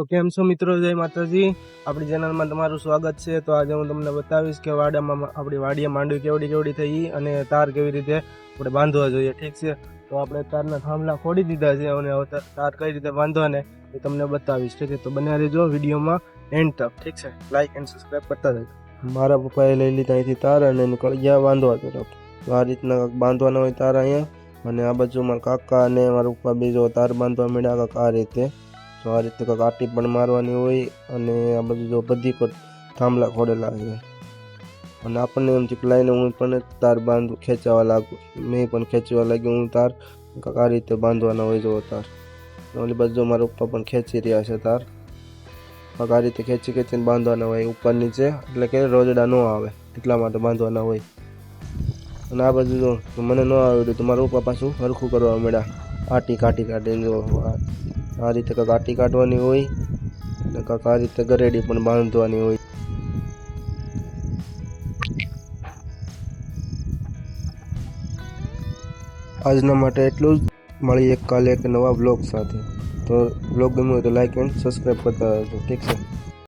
તો કેમ છો મિત્રો? જય માતાજી. આપણી ચેનલમાં તમારું સ્વાગત છે. તો આજે હું તમને બતાવીશ કે વાડામાં આપણી વાડીએ માંડવી કેવડી કેવડી થઈ અને તાર કેવી રીતે આપણે બાંધવા જોઈએ. ઠીક છે? તો આપણે તારના થાંભલા ખોડી દીધા છે અને હવે તાર- કઈ રીતે બાંધવાને એ તમને બતાવીશ. ઠીક છે? તો બન્યા રહેજો વિડીયોમાં એન્ડ તક. ઠીક છે? લાઈક એન્ડ સબસ્ક્રાઈબ કરતા રહેજો. મારા પપ્પાએ લઈ લીધા અહીંથી તાર અને નીકળી ગયા બાંધવા તરફ આ રીતના બાંધવાના હોય તાર અહીંયા. અને આ બાજુ મારા કાકા અને મારા પપ્પા બીજો તાર બાંધવા મળ્યા કાકા આ રીતે. તો આ રીતે કંઈક આટી પણ મારવાની હોય અને આ બધું જો બધી કોટ થાંભલા ખોડેલા છે અને આપણને એમ કે લાઈને હું પણ તાર બાંધું, ખેંચાવા લાગુ મેં પણ ખેંચવા લાગ્યો હું તાર. આ રીતે બાંધવાના હોય જો તાર. ઓલી બાજુ મારા પપ્પા પણ ખેંચી રહ્યા છે તાર. આ રીતે ખેંચી ખેંચીને બાંધવાના હોય ઉપર નીચે. એટલે કે રોજડા ન આવે, એટલા માટે બાંધવાના હોય. અને આ બાજુ જો મને ન આવડ્યું તો મારા પપ્પા પાછું હરખું કરવા મળ્યા આટી કાઢી કાઢીને જો આ- રીતે કાંઈક આટી કાઢવાની હોય અને કાંઈક આ રીતે ગરેડી પણ બાંધવાની હોય. આજના માટે એટલું જ. મળીએ કાલે એક નવા બ્લોગ સાથે. તો બ્લોગ ગમ્યું હોય તો લાઈક એન્ડ સબસ્ક્રાઈબ કરતા રહેજો. ઠીક છે?